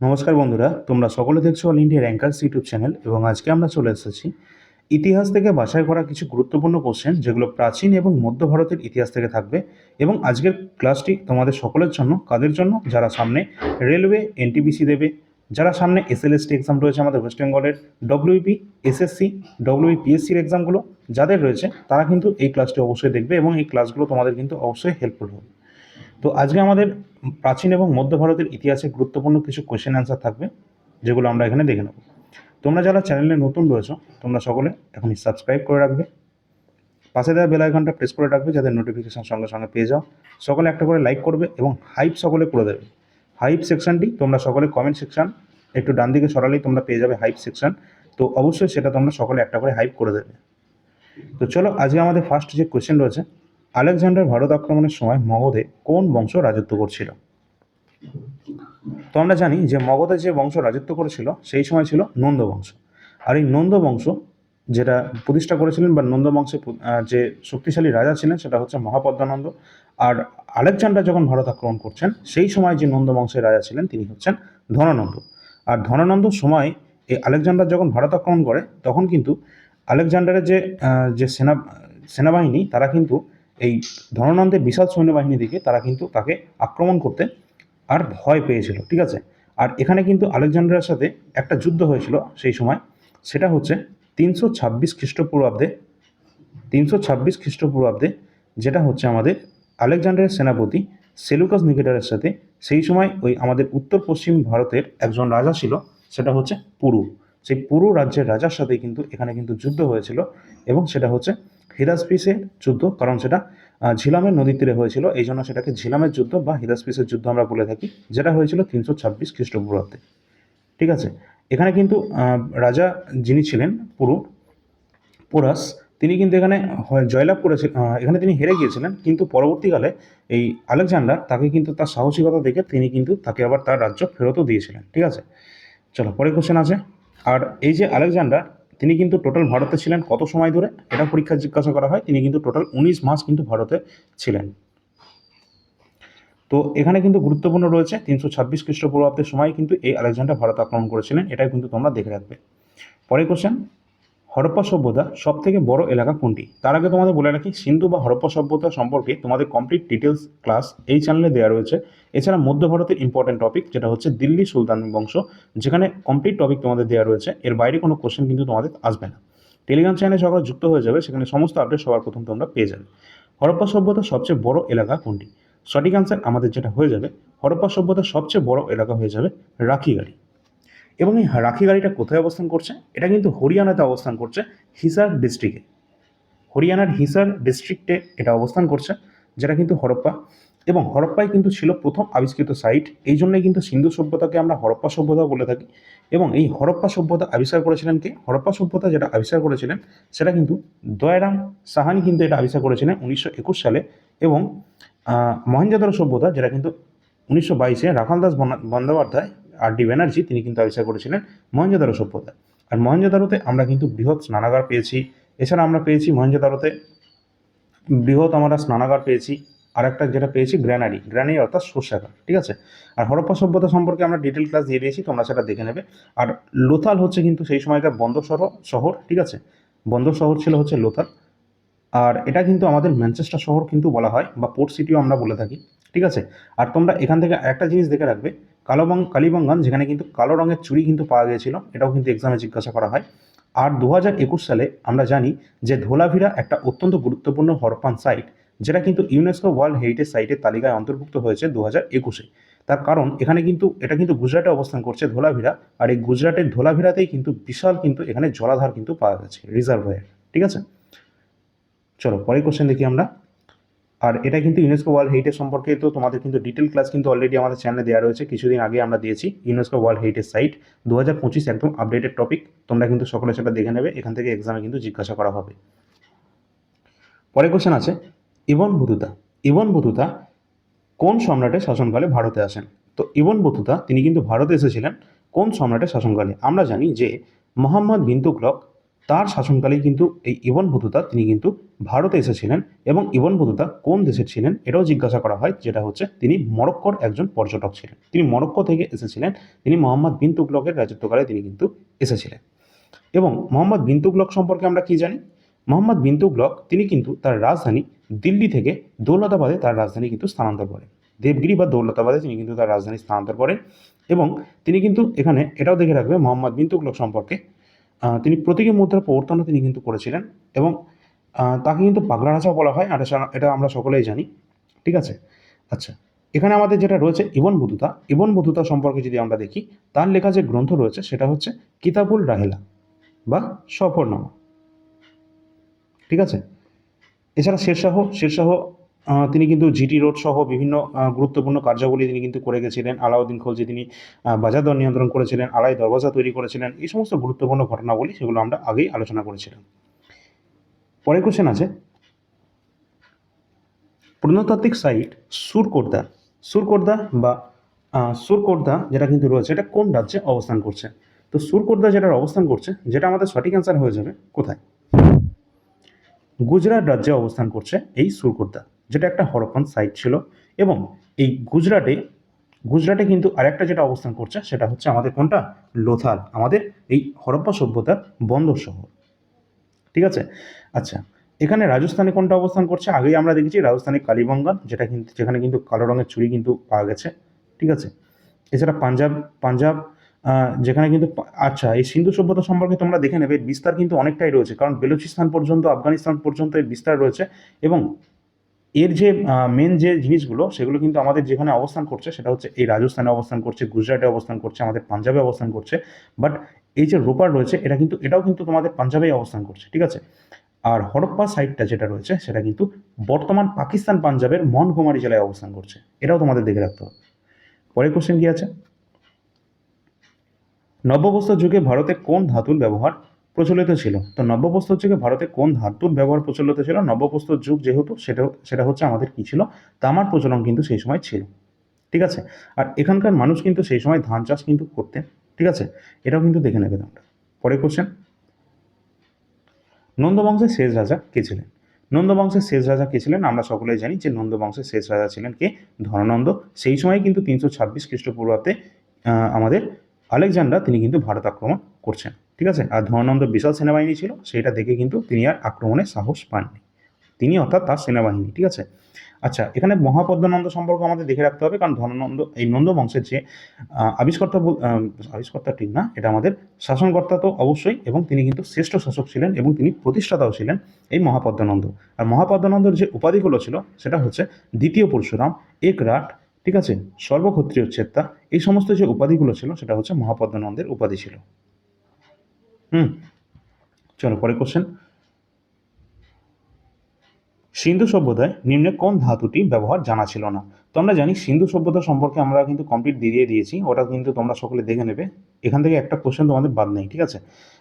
নমস্কার বন্ধুরা, তোমরা সকলে দেখছ all India rankers YouTube channel এবং আজকে আমরা চলে এসেছি ইতিহাস থেকে বাছাই করা কিছু গুরুত্বপূর্ণ কোশ্চেন যেগুলো প্রাচীন এবং মধ্য ভারতের ইতিহাস থেকে থাকবে এবং আজকের ক্লাসটি তোমাদের সকলের জন্য, কাদের জন্য? যারা সামনে রেলওয়ে এনটিপিসি দেবে, যারা সামনে এসএলএসটি এক্সাম রয়েছে আমাদের ওয়েস্ট বেঙ্গলের ডব্লিউপি এসএসসি ডব্লিউপিএসসির এক্সামগুলো যাদের রয়েছে, তারা কিন্তু এই ক্লাসটি অবশ্যই দেখবে এবং এই ক্লাসগুলো তোমাদের কিন্তু অবশ্যই হেল্পফুল হবে। তো আজকে আমাদের প্রাচীন এবং মধ্য ভারতের ইতিহাসে গুরুত্বপূর্ণ কিছু কোয়েশ্চেন অ্যান্সার থাকবে, যেগুলো আমরা এখানে দেখে নেব। তোমরা যারা চ্যানেলে নতুন রয়েছো, তোমরা সকলে এখনই সাবস্ক্রাইব করে রাখবে। পাশে দেওয়া বেল আইকনটা প্রেস করে রাখবে যাতে নোটিফিকেশন সঙ্গে সঙ্গে পেয়ে যাও। সকলে একটা করে লাইক করবে এবং হাইপ সকলে করে দেবে। হাইপ সেকশনটি তোমরা সকলে কমেন্ট সেকশন একটু ডান দিকে সরালেই তোমরা পেয়ে যাবে হাইপ সেকশন তো অবশ্যই সেটা তোমরা সকলে একটা করে হাইপ করে দেবে। তো চলো, আজকে আমাদের ফার্স্ট যে কোয়েশ্চেন রয়েছে আলেকজান্ডার ভারত আক্রমণের সময় মগধে কোন বংশ রাজত্ব করছিল? তো আমরা জানি যে মগধে যে বংশ রাজত্ব করেছিল, সেই সময় ছিল নন্দ বংশ। আর এই নন্দ বংশ যেটা প্রতিষ্ঠা করেছিলেন বা নন্দ বংশের যে শক্তিশালী রাজা ছিলেন, সেটা হচ্ছে মহাপদ্মানন্দ। আর আলেকজান্ডার যখন ভারত আক্রমণ করছেন, সেই সময় যে নন্দ বংশের রাজা ছিলেন, তিনি হচ্ছেন ধনানন্দ। আর ধনানন্দ সময় এই আলেকজান্ডার যখন ভারত আক্রমণ করে, তখন কিন্তু আলেকজান্ডারের যে যে সেনা, সেনাবাহিনী, তারা কিন্তু এই ধনানন্দের বিশাল সৈন্যবাহিনী দিকে তারা কিন্তু তাকে আক্রমণ করতে আর ভয় পেয়েছিল, ঠিক আছে? আর এখানে কিন্তু আলেকজান্ডারের সাথে একটা যুদ্ধ হয়েছিল সেই সময়। সেটা হচ্ছে তিনশো ছাব্বিশ খ্রিস্টপূর্বাব্দে, তিনশো ছাব্বিশ খ্রিস্টপূর্বাব্দে যেটা হচ্ছে আমাদের আলেকজান্ডারের সেনাপতি সেলুকাস নিকেটারের সাথে। সেই সময় ওই আমাদের উত্তর পশ্চিম ভারতের একজন রাজা ছিল, সেটা হচ্ছে পুরু। সেই পুরু রাজ্যের রাজার সাথে কিন্তু এখানে কিন্তু যুদ্ধ হয়েছিল এবং সেটা হচ্ছে হিরাসপিসের যুদ্ধ, কারণ সেটা ঝিলামের নদীর তীরে হয়েছিল। এই জন্য সেটাকে ঝিলামের যুদ্ধ বা হিরাসপিসের যুদ্ধ আমরা বলে থাকি, যেটা হয়েছিল তিনশো ছাব্বিশ খ্রিস্টপূর্বাব্দে। ঠিক আছে? এখানে কিন্তু রাজা যিনি ছিলেন, পুরু, পোরাস, তিনি কিন্তু এখানে জয়লাভ করেছিলেন এখানে তিনি হেরে গিয়েছিলেন, কিন্তু পরবর্তীকালে এই আলেকজান্ডার তাকে কিন্তু তার সাহসিকতা দেখে তিনি কিন্তু তাকে আবার তার রাজ্য ফেরতও দিয়েছিলেন। ঠিক আছে? চলো, পরের কোশ্চেন আছে আর এই যে আলেকজান্ডার তিনি কিন্তু টোটাল ভারতে ছিলেন কত সময় ধরে? এটা পরীক্ষা জিজ্ঞাসা করা হয়। তিনি কিন্তু টোটাল উনিশ মাস কিন্তু ভারতে ছিলেন। তো এখানে কিন্তু গুরুত্বপূর্ণ রয়েছে, তিনশো ছাব্বিশ খ্রিস্টপূর্বাব্দের সময় কিন্তু এই আলেকজান্ডার ভারত আক্রমণ করেছিলেন। এটাই কিন্তু তোমরা দেখে রাখবে। পরে কোশ্চেন হরপ্পা সভ্যতা সব থেকে বড় এলাকা কোনটি? তার আগে তোমাদের বলে রাখি, সিন্ধু বা হরপ্পা সভ্যতা সম্পর্কে তোমাদের কমপ্লিট ডিটেলস ক্লাস এই চ্যানেলে দেওয়া রয়েছে। এছাড়া মধ্য ভারতের ইম্পর্টেন্ট টপিক যেটা হচ্ছে দিল্লি সুলতান বংশ, যেখানে কমপ্লিট টপিক তোমাদের দেওয়া রয়েছে। এর বাইরে কোনো কোশ্চেন কিন্তু তোমাদের আসবে না। টেলিগ্রাম চ্যানেলে সকালে যুক্ত হয়ে যাবে, সেখানে সমস্ত আপডেট সবার প্রথম তোমরা পেয়ে যাবে। হরপ্পা সভ্যতার সবচেয়ে বড় এলাকা কোনটি? সঠিক আনসার আমাদের যেটা হয়ে যাবে, হরপ্পা সভ্যতার সবচেয়ে বড় এলাকা হয়ে যাবে রাখিগাড়ি এবং এই রাখিগাড়িটা কোথায় অবস্থান করছে? এটা কিন্তু হরিয়ানাতে অবস্থান করছে হিসার ডিস্ট্রিক্টে হরিয়ানার হিসার ডিস্ট্রিক্টে এটা অবস্থান করছে, যেটা কিন্তু হরপ্পা এবং হরপ্পাই কিন্তু ছিল প্রথম আবিষ্কৃত সাইট। এই জন্যই কিন্তু সিন্ধু সভ্যতাকে আমরা হরপ্পা সভ্যতা বলে থাকি। এবং এই হরপ্পা সভ্যতা আবিষ্কার করেছিলেন কে? হরপ্পা সভ্যতা যেটা আবিষ্কার করেছিলেন, সেটা কিন্তু দয়ারাম সাহানি কিন্তু এটা আবিষ্কার করেছিলেন উনিশশো একুশ সালে। এবং মহেঞ্জোদারো সভ্যতা যেটা কিন্তু উনিশশো বাইশে রাখাল দাস বন্দ্যোপাধ্যায়, আর ডি ব্যানার্জি তিনি কিন্তু আবিষ্কার করেছিলেন মহেঞ্জোদারো সভ্যতা। আর মহেঞ্জোদারোতে আমরা কিন্তু বৃহৎ স্নানাগার পেয়েছি। এছাড়া আমরা পেয়েছি মহেঞ্জোদারোতে বৃহৎ আমরা স্নানাগার পেয়েছি। আর একটা যেটা পেয়েছি গ্র্যানারি গ্র্যানারি অর্থাৎ শস্যাগার ঠিক আছে? আর হরপ্পা সভ্যতা সম্পর্কে আমরা ডিটেল ক্লাস দিয়ে দিয়েছি, তোমরা সেটা দেখে নেবে। আর লোথাল হচ্ছে কিন্তু সেই সময়কার বন্দর শহর শহর, ঠিক আছে? বন্দর শহর ছিল হচ্ছে লোথাল। আর এটা কিন্তু আমাদের ম্যানচেস্টার শহর কিন্তু বলা হয়, বা পোর্ট সিটিও আমরা বলে থাকি, ঠিক আছে? আর তোমরা এখান থেকে একটা জিনিস দেখে রাখবে, কালোবং, কালীবঙ্গান, যেখানে কিন্তু কালো রঙের চুরি কিন্তু পাওয়া গিয়েছিল, এটাও কিন্তু এক্সামে জিজ্ঞাসা করা হয়। আর দু হাজার একুশ সালে আমরা জানি যে ধোলাভিরা একটা অত্যন্ত গুরুত্বপূর্ণ হরপান সাইট যেটা কিন্তু ইউনেস্কো ওয়ার্ল্ড হেরিটেজ সাইটের তালিকায় অন্তর্ভুক্ত হয়েছে দু হাজার একুশে। তার কারণ এখানে কিন্তু, এটা কিন্তু গুজরাটে অবস্থান করছে ধোলাভিরা আর এই গুজরাটের ধোলাভিরাতেই কিন্তু বিশাল কিন্তু এখানে জলাধার কিন্তু পাওয়া গেছে রিজার্ভয়ার ঠিক আছে? চলো, পরের কোশ্চেন দেখি আমরা। আর এটা কিন্তু ইউনেস্কো ওয়ার্ল্ড হেরিটেজ সম্পর্কে তো তোমাদের কিন্তু ডিটেল ক্লাস কিন্তু অলরেডি আমাদের চ্যানেলে দেওয়া রয়েছে, কিছুদিন আগে আমরা দিয়েছি ইউনেস্কো ওয়ার্ল্ড হেরিটেজ সাইট দু হাজার পঁচিশ একদম আপডেটেড টপিক তোমরা কিন্তু সকলে সেটা দেখে নেবে, এখান থেকে এক্সামে কিন্তু জিজ্ঞাসা করা হবে। পরের কোশ্চেন আছে ইবন বতুতা। ইবন বতুতা কোন সম্রাটের শাসনকালে ভারতে আসেন? তো ইবন বতুতা, তিনি কিন্তু ভারতে এসেছিলেন কোন সম্রাটের শাসনকালে? আমরা জানি যে মোহাম্মদ বিন তুগলক তার শাসনকালেই কিন্তু এই ইবন বতুতা, তিনি কিন্তু ভারতে এসেছিলেন এবং ইবন বতুতা কোন দেশের ছিলেন এটাও জিজ্ঞাসা করা হয়, যেটা হচ্ছে তিনি মরক্কোর একজন পর্যটক ছিলেন। তিনি মরক্কো থেকে এসেছিলেন, তিনি মোহাম্মদ বিন রাজত্বকালে তিনি কিন্তু এসেছিলেন। এবং মোহাম্মদ বিন সম্পর্কে আমরা কি জানি? মোহাম্মদ বিন তুগলক তিনি কিন্তু তার রাজধানী দিল্লি থেকে দৌলতাবাদে তার রাজধানী কিন্তু স্থানান্তর করেন। দেবগিরি বা দৌলতাবাদে তিনি কিন্তু তার রাজধানী স্থানান্তর করেন এবং তিনি কিন্তু এখানে এটাও দেখে রাখবে, মোহাম্মদ বিন তুগলক সম্পর্কে তিনি প্রতীকী মুদ্রার প্রবর্তনও তিনি কিন্তু করেছিলেন এবং তাকে কিন্তু পাগলা রাজাও বলা হয়, আর এটা- এটা আমরা সকলেই জানি, ঠিক আছে? আচ্ছা এখানে আমাদের যেটা রয়েছে ইবন বধুতা ইবন বধুতা সম্পর্কে যদি আমরা দেখি, তার লেখা যে গ্রন্থ রয়েছে সেটা হচ্ছে কিতাবুল রাহেলা বা সফরনামা। ঠিক আছে? এছাড়া শেরশাহ শেরশাহ তিনি কিন্তু জিটি রোড সহ বিভিন্ন গুরুত্বপূর্ণ কার্যাবলী তিনি কিন্তু করে গেছিলেন। আলাউদ্দিন খলজি তিনি বাজার দর নিয়ন্ত্রণ করেছিলেন, আলাই দরবাজা তৈরি করেছিলেন। এই সমস্ত গুরুত্বপূর্ণ ঘটনাবলী সেগুলো আমরা আগেই আলোচনা করেছিলাম। পরের কোশ্চেন আছে। প্রত্নতাত্ত্বিক সাইট সুরকোর্দা সুরকোর্দা বা সুরকোর্দা যেটা কিন্তু রয়েছে, এটা কোন রাজ্যে অবস্থান করছে? তো সুরকোর্দা যেটার অবস্থান করছে, যেটা আমাদের সঠিক অ্যান্সার হয়ে যাবে, কোথায়? গুজরাট রাজ্যে অবস্থান করছে এই সুরকোর্দা, যেটা একটা হরপ্পন সাইট ছিল। এবং এই গুজরাটে গুজরাটে কিন্তু আরেকটা যেটা অবস্থান করছে, সেটা হচ্ছে আমাদের কোনটা? লোথাল। আমাদের এই হরপ্পা সভ্যতার বন্দর শহর। ঠিক আছে? আচ্ছা এখানে রাজস্থানে কোনটা অবস্থান করছে? আগেই আমরা দেখেছি রাজস্থানে কালীবঙ্গান যেটা কিন্তু যেখানে কিন্তু কালো রঙের চুড়ি কিন্তু পাওয়া গেছে। ঠিক আছে? এছাড়া পাঞ্জাব পাঞ্জাব যেখানে কিন্তু আচ্ছা এই সিন্ধু সভ্যতা সম্পর্কে তোমরা দেখে নেবে এর বিস্তার কিন্তু অনেকটাই রয়েছে। কারণ বেলুচিস্তান পর্যন্ত, আফগানিস্তান পর্যন্ত এর বিস্তার রয়েছে এবং এর যে মেন যে জিনিসগুলো, সেগুলো কিন্তু আমাদের যেখানে অবস্থান করছে, সেটা হচ্ছে এই রাজস্থানে অবস্থান করছে, গুজরাটে অবস্থান করছে, আমাদের পাঞ্জাবে অবস্থান করছে। বাট এই যে রোপার রয়েছে, এটা কিন্তু, এটাও কিন্তু তোমাদের পাঞ্জাবেই অবস্থান করছে, ঠিক আছে? আর হরপ্পা সাইডটা যেটা রয়েছে, সেটা কিন্তু বর্তমান পাকিস্তান পাঞ্জাবের মনকুমারী জেলায় অবস্থান করছে। এটাও তোমাদের দেখে রাখতে হবে। পরের কোশ্চেন কি আছে? নব্যবস্ত্র যুগে ভারতে কোন ধাতুর ব্যবহার প্রচলিত ছিল? তো নব্যপ্রস্তর যুগে ভারতে কোন ধাতুর ব্যবহার প্রচলিত ছিল? নব্যপ্রস্তর যুগ যেহেতু, সেটা সেটা হচ্ছে আমাদের কি ছিল? তামার প্রচলন কিন্তু সেই সময় ছিল। ঠিক আছে? আর এখানকার মানুষ কিন্তু সেই সময় ধান চাষ কিন্তু করতেন। ঠিক আছে? এটাও কিন্তু দেখে নেবে তোমরা। পরে কোশ্চেন নন্দবংশের শেষ রাজা কে ছিলেন? নন্দবংশের শেষ রাজা কে ছিলেন? আমরা সকলেই জানি যে নন্দবংশের শেষ রাজা ছিলেন কে? ধননন্দ। সেই সময় কিন্তু তিনশো ছাব্বিশ খ্রিস্টপূর্বাব্দে আমাদের আলেকজান্ডার তিনি কিন্তু ভারত আক্রমণ করছেন, ঠিক আছে? আর ধননন্দ বিশাল সেনাবাহিনী ছিল, সেটা দেখে কিন্তু তিনি আর আক্রমণে সাহস পাননি। তিনি অর্থাৎ তার সেনাবাহিনী, ঠিক আছে? আচ্ছা এখানে মহাপদ্মনন্দ সম্পর্ক আমাদের দেখে রাখতে হবে, কারণ ধননন্দ এই নন্দ বংশের যে আবিষ্কর্তা আবিষ্কর্তা ঠিক না, এটা আমাদের শাসনকর্তা তো অবশ্যই, এবং তিনি কিন্তু শ্রেষ্ঠ শাসক ছিলেন এবং তিনি প্রতিষ্ঠাতাও ছিলেন এই মহাপদ্মনন্দ। আর মহাপদ্মনন্দর যে উপাধিগুলো ছিল, সেটা হচ্ছে দ্বিতীয় পরশুরাম একরাট ঠিক আছে? সর্বক্ষত্রিয় চেত্তা এই সমস্ত যে উপাধিগুলো ছিল, সেটা হচ্ছে মহাপদ্মনন্দের উপাধি ছিল। হুম? চলো পরে কোশ্চেন সিন্ধু সভ্যতায় নিম্নে কোন ধাতুটি ব্যবহার জানা ছিল না? তো আমরা জানি সিন্ধু সভ্যতা সম্পর্কে আমরা কিন্তু কমপ্লিট দিয়ে দিয়েছি, ওটা কিন্তু তোমরা সকলে দেখে নেবে। এখান থেকে একটা কোশ্চেন তোমাদের বাদ নেই, ঠিক আছে?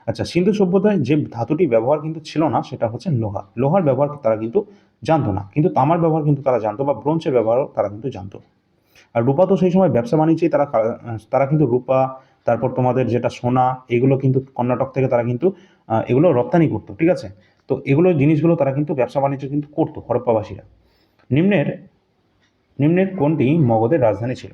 আচ্ছা সিন্ধু সভ্যতায় যে ধাতুটি ব্যবহার কিন্তু ছিল না, সেটা হচ্ছে লোহা। লোহার ব্যবহার তারা কিন্তু জানতো না, কিন্তু তামার ব্যবহার কিন্তু তারা জানতো, বা ব্রোঞ্জের ব্যবহারও তারা কিন্তু জানতো। আর রূপা তো সেই সময় ব্যবসা বাণিজ্যেই তারা তারা কিন্তু রূপা, তারপর তোমাদের যেটা সোনা, এগুলো কিন্তু কর্ণাটক থেকে তারা কিন্তু এগুলো রপ্তানি করতো, ঠিক আছে? তো এগুলো জিনিসগুলো তারা কিন্তু ব্যবসা বাণিজ্য কিন্তু করতো হরপ্পাবাসীরা। নিম্নের নিম্নের কোনটি মগধের রাজধানী ছিল?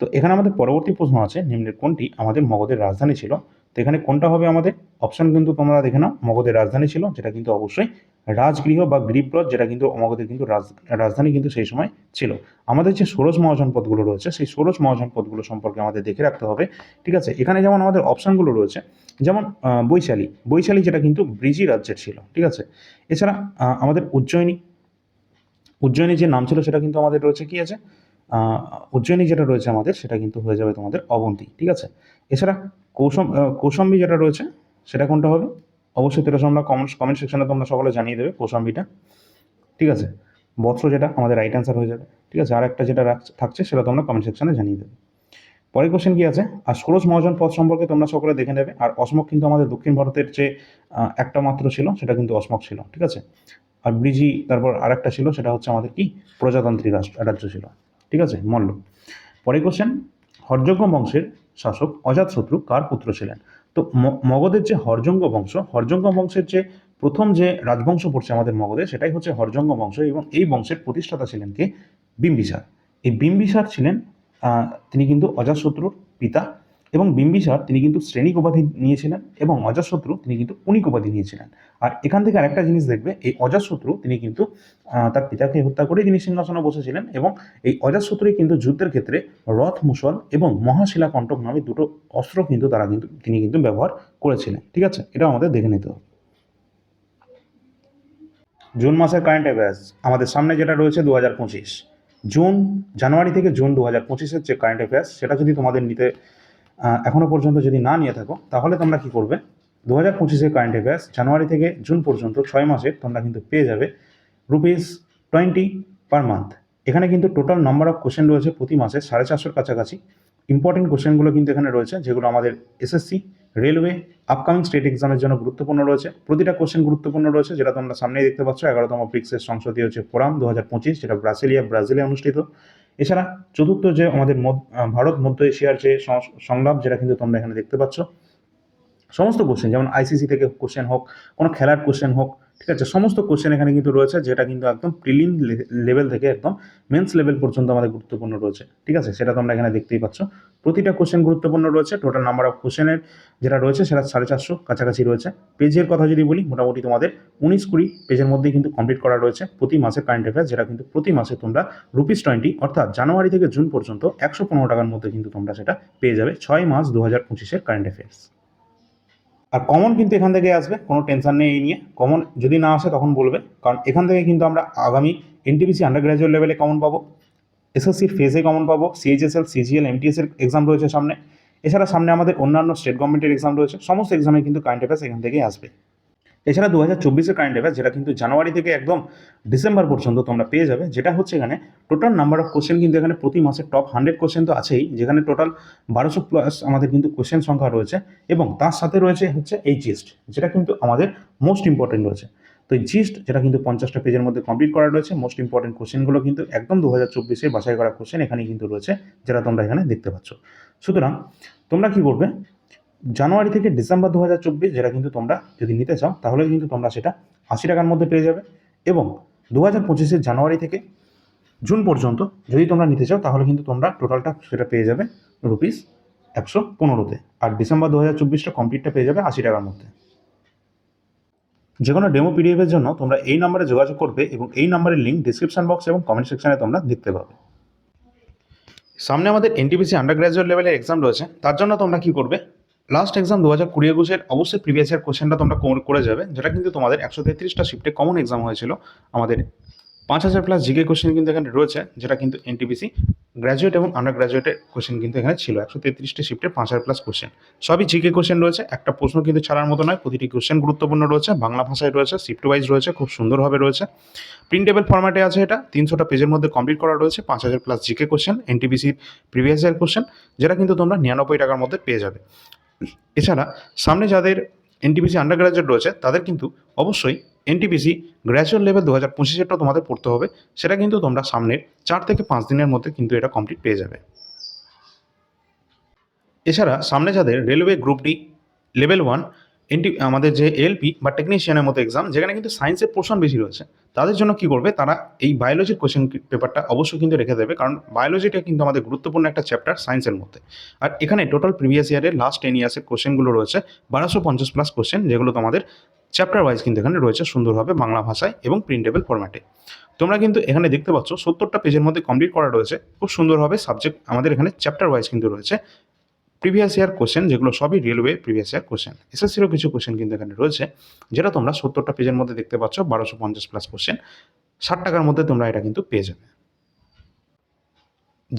তো এখানে আমাদের পরবর্তী প্রশ্ন আছে, নিম্নের কোনটি আমাদের মগধের রাজধানী ছিল? তো এখানে কোনটা হবে আমাদের? অপশন কিন্তু তোমরা দেখে নাও, মগধের রাজধানী ছিল, যেটা কিন্তু অবশ্যই রাজগৃহ বা গ্রীবব্রজ যেটা কিন্তু মগধের কিন্তু রাজ- রাজধানী কিন্তু সেই সময় ছিল। আমাদের যে ষোড়শ মহাজনপদগুলো রয়েছে, সেই ষোড়শ মহাজনপদগুলো সম্পর্কে আমাদের দেখে রাখতে হবে, ঠিক আছে? এখানে যেমন আমাদের অপশানগুলো রয়েছে, যেমন বৈশালী। বৈশালী যেটা কিন্তু ব্রিজি রাজ্যের ছিল, ঠিক আছে? এছাড়া আমাদের উজ্জয়িনী। উজ্জয়িনী যে নাম ছিল, সেটা কিন্তু আমাদের রয়েছে কি আছে? উজ্জয়িনী যেটা রয়েছে আমাদের, সেটা কিন্তু হয়ে যাবে তোমাদের অবন্তী, ঠিক আছে? এছাড়া কৌশম কৌশম্বী যেটা রয়েছে, সেটা কোনটা হবে? অবশ্যই তেরোশো আমরা কমেন্ট কমেন্ট সেকশনে তোমরা সকলে জানিয়ে দেবে কৌশম্বীটা। ঠিক আছে? বৎস যেটা, আমাদের রাইট অ্যান্সার হয়ে যাবে। ঠিক আছে? আর একটা যেটা থাকছে, সেটা তোমরা কমেন্ট সেকশনে জানিয়ে দেবে। পরের কোশ্চেন কি আছে? আর ষোড়শ মহাজন পথ সম্পর্কে তোমরা সকলে দেখে নেবে। আর অসমক কিন্তু আমাদের দক্ষিণ ভারতের যে একটা মাত্র ছিল, সেটা কিন্তু অসমক ছিল। ঠিক আছে? আর ব্রিজি, তারপর আরেকটা ছিল, সেটা হচ্ছে আমাদের কি? প্রজাতান্ত্রিক রাষ্ট্র, রাজ্য ছিল। ঠিক আছে? মল্ল। পরের কোশ্চেন হরযজ্ঞ বংশের শাসক অজাতশত্রু কার পুত্র ছিলেন? তো মগধের যে হরজঙ্গ বংশ, হরজঙ্গ বংশের যে প্রথম যে রাজবংশ পড়ছে আমাদের মগধে, সেটাই হচ্ছে হরজঙ্গ বংশ এবং এই বংশের প্রতিষ্ঠাতা ছিলেন কে? বিম্বিসার। এই বিম্বিসার ছিলেন তিনি কিন্তু অজাতশত্রুর পিতা এবং বিম্বিসার তিনি কিন্তু শ্রেণিক উপাধি নিয়েছিলেন এবং অজাতশত্রু তিনি কিন্তু উনিক উপাধি নিয়েছিলেন। আর এখান থেকে আরেকটা জিনিস দেখবে, এই অজাতশত্রু তিনি কিন্তু তার পিতাকে হত্যা করে তিনি সিংহাসনে বসেছিলেন এবং এই অজাতশত্রুই কিন্তু যুদ্ধের ক্ষেত্রে রথ মুসল এবং মহাশিলা কণ্টক নামে দুটো অস্ত্র কিন্তু তারা কিন্তু, তিনি কিন্তু ব্যবহার করেছিলেন। ঠিক আছে? এটা আমাদের দেখে নিতে হবে। জুন মাসের কারেন্ট অ্যাফেয়ার্স আমাদের সামনে যেটা রয়েছে দু হাজার পঁচিশ। জুন, জানুয়ারি থেকে জুন দু হাজার পঁচিশের যে কারেন্ট অ্যাফেয়ার্স সেটা যদি তোমাদের নিতে আহ, এখনও পর্যন্ত যদি না নিয়ে থাকো তাহলে তোমরা কি করবে? দু হাজার পঁচিশের কারেন্ট অ্যাফেয়ার্স জানুয়ারি থেকে জুন পর্যন্ত ছয় মাসের তোমরা কিন্তু পেয়ে যাবে রুপিস টোয়েন্টি পার মান্থ এখানে কিন্তু টোটাল নাম্বার অফ কোশ্চেন রয়েছে প্রতি মাসে সাড়ে চারশোর কাছাকাছি। ইম্পর্টেন্ট কোশ্চেনগুলো কিন্তু এখানে রয়েছে যেগুলো আমাদের এসএসসি রেলওয়ে আপকামিং স্টেট এক্সামের জন্য গুরুত্বপূর্ণ রয়েছে। প্রতিটা কোশ্চেন গুরুত্বপূর্ণ রয়েছে যেটা তোমরা সামনেই দেখতে পাচ্ছ। এগারোতম ব্রিক্সের সংসদীয় হচ্ছে ফোরাম দু হাজার পঁচিশ যেটা ব্রাসিলিয়া ব্রাজিলে অনুষ্ঠিত। এছাড়া চতুর্থ যে আমাদের ভারত, মধ্য এশিয়ার যে সংলাপ, যেটা কিন্তু তোমরা এখানে দেখতে পাচ্ছ, সমস্ত কোশ্চেন যেমন আইসিসি থেকে কোশ্চেন হোক, কোনো খেলার কোশ্চেন হোক ঠিক আছে, সমস্ত কোশ্চেন এখানে কিন্তু রয়েছে, যেটা কিন্তু একদম প্রিলিম লেভেল থেকে একদম মেন্স লেভেল পর্যন্ত আমাদের গুরুত্বপূর্ণ রয়েছে, ঠিক আছে? সেটা তোমরা এখানে দেখতেই পাচ্ছ। প্রতিটা কোশ্চেন গুরুত্বপূর্ণ রয়েছে টোটাল নাম্বার অফ কোশ্চেনের যেটা রয়েছে সেটা সাড়ে চারশো কাছাকাছি রয়েছে। পেজের কথা যদি বলি, মোটামুটি তোমাদের উনিশ কুড়ি পেজের মধ্যেই কিন্তু কমপ্লিট করা রয়েছে প্রতি মাসে কারেন্ট অ্যাফেয়ার্স যেটা কিন্তু প্রতি মাসে তোমরা রুপিস টোয়েন্টি অর্থাৎ জানুয়ারি থেকে জুন পর্যন্ত একশো পনেরো টাকার মধ্যে কিন্তু তোমরা সেটা পেয়ে যাবে ছয় মাস দু হাজার পঁচিশের কারেন্ট অ্যাফেয়ার্স আর কমন কিন্তু এখান থেকে আসবে, কোনো টেনশন নেই এই নিয়ে। কমন যদি না আসে তখন বলবে, কারণ এখান থেকে কিন্তু আমরা আগামী এনটিপিসি আন্ডার গ্র্যাজুয়েট লেভেলে কমন পাবো। এসএসসির ফেজে কমন পাবো সিএইচএসএল সিজিএল এমটিএসের এক্সাম রয়েছে সামনে। এছাড়া সামনে আমাদের অন্যান্য স্টেট গভর্নমেন্টের এক্সাম রয়েছে, সমস্ত এক্সামে কিন্তু কারেন্ট অ্যাফেয়ার্স এখান থেকেই আসবে। এছাড়া দু হাজার চব্বিশের কারেন্ট অ্যাফেয়ার্স যেটা কিন্তু জানুয়ারি থেকে একদম ডিসেম্বর পর্যন্ত তোমরা পেয়ে যাবে, যেটা হচ্ছে এখানে টোটাল নাম্বার অফ কোশ্চেন কিন্তু এখানে প্রতি মাসে টপ হান্ড্রেড কোশ্চেন তো আছেই, যেখানে টোটাল বারোশো প্লাস আমাদের কিন্তু কোশ্চেন সংখ্যা রয়েছে এবং তার সাথে রয়েছে হচ্ছে এই জিস্ট যেটা কিন্তু আমাদের মোস্ট ইম্পর্টেন্ট রয়েছে। তো এই জিস্ট যেটা কিন্তু পঞ্চাশটা পেজের মধ্যে কমপ্লিট করা রয়েছে মোস্ট ইম্পর্টেন্ট কোশ্চেনগুলো কিন্তু একদম দু হাজার চব্বিশে বাছাই করা কোশ্চেন এখানে কিন্তু রয়েছে, যেটা তোমরা এখানে দেখতে পাচ্ছ। সুতরাং তোমরা কি করবে? জানুয়ারি থেকে ডিসেম্বর দু হাজার চব্বিশ, যেটা কিন্তু তোমরা যদি নিতে চাও, তাহলে কিন্তু তোমরা সেটা আশি টাকার মধ্যে পেয়ে যাবে। এবং দু হাজার পঁচিশের জানুয়ারি থেকে জুন পর্যন্ত যদি তোমরা নিতে চাও, তাহলে কিন্তু তোমরা টোটালটা সেটা পেয়ে যাবে রুপিস একশো পনেরোতে। আর ডিসেম্বর দু হাজার চব্বিশটা কমপ্লিটটা পেয়ে যাবে আশি টাকার মধ্যে। যে কোনো ডেমো পিডিএফের জন্য তোমরা এই নাম্বারে যোগাযোগ করবে এবং এই নাম্বারের লিঙ্ক ডিসক্রিপশন বক্স এবং কমেন্ট সেকশনে তোমরা দেখতে পাবে। সামনে আমাদের এনটিপিসি আন্ডার গ্র্যাজুয়েট লেভেলের এক্সাম রয়েছে, তার জন্য তোমরা কি করবে? লাস্ট এক্সাম দু হাজার কুড়ি একুশের অবশ্যই প্রিভিয়াস ইয়ার কোশ্চেনটা তোমরা করে যাবে, যেটা কিন্তু তোমাদের একশো তেত্রিশটা শিফটে কমন এক্সাম হয়েছিল আমাদের। পাঁচ হাজার প্লাস জিকে কোশ্চেন কিন্তু এখানে রয়েছে, যেটা কিন্তু এনটিপিসি গ্র্যাজুয়েট এবং আন্ডার গ্র্যাজুয়েটের কোশ্চেন কিন্তু এখানে ছিল, একশো তেত্রিশটি শিফটে পাঁচ হাজার প্লাস কোশ্চেন সবই জিকে কোশ্চেন রয়েছে, একটা প্রশ্ন কিন্তু ছাড়ার মতো নয়, প্রতিটি কোশ্চেন গুরুত্বপূর্ণ রয়েছে, বাংলা ভাষায় রয়েছে শিফট ওয়াইজ রয়েছে, খুব সুন্দরভাবে রয়েছে। প্রিন্টেবল ফরম্যাটে আছে এটা, তিনশোটা পেজের মধ্যে কমপ্লিট করা রয়েছে, পাঁচ হাজার প্লাস জিকে কোশ্চেন এনটিপিসির প্রিভিয়াস ইয়ার কোশ্চেন যেটা কিন্তু তোমরা নিরানব্বই টাকার মধ্যে পেয়ে যাবে। এছাড়া সামনে যাদের এনটিপিসি আন্ডার গ্রাজুয়েট রয়েছে, তাদের কিন্তু অবশ্যই এনটিপিসি গ্র্যাজুয়েট লেভেল দু হাজার পঁচিশেরটা তোমাদের পড়তে হবে। সেটা কিন্তু তোমরা সামনের চার থেকে পাঁচ দিনের মধ্যে কিন্তু এটা কমপ্লিট পেয়ে যাবে। এছাড়া সামনে যাদের railway group D level one NT, আমাদের যে এলপি বা টেকনিশিয়ানের মতো এক্সাম যেখানে কিন্তু সায়েন্সের পোর্শন বেশি রয়েছে, তাদের জন্য কি করবে? তারা এই বায়োলজির কোশ্চেন পেপারটা অবশ্যই কিন্তু রেখে দেবে, কারণ বায়োলজিটা কিন্তু আমাদের গুরুত্বপূর্ণ একটা চ্যাপ্টার সায়েন্সের মধ্যে। আর এখানে টোটাল প্রিভিয়াস ইয়ারের লাস্ট টেন ইয়ার্সের কোশ্চেনগুলো রয়েছে, বারোশো পঞ্চাশ প্লাস কোশ্চেন যেগুলো তোমাদের চ্যাপ্টার ওয়াইজ কিন্তু এখানে রয়েছে, সুন্দরভাবে বাংলা ভাষায় এবং প্রিন্টেবল ফরম্যাটে তোমরা কিন্তু এখানে দেখতে পাচ্ছ, সত্তরটা পেজের মধ্যে কমপ্লিট করা রয়েছে, খুব সুন্দরভাবে সাবজেক্ট আমাদের এখানে চ্যাপ্টার ওয়াইজ কিন্তু রয়েছে। প্রিভিয়াস ইয়ার কোশ্চেন যেগুলো সবই রেলওয়ে প্রিভিয়াস ইয়ার কোশ্চেন এসএসসিরও কিছু কোশ্চেন কিন্তু এখানে রয়েছে, যেটা তোমরা সত্তরটা পেজের মধ্যে দেখতে পাচ্ছ, বারোশো পঞ্চাশ প্লাস কোশ্চেন ষাট টাকার মধ্যে তোমরা এটা কিন্তু পেয়ে যাবে।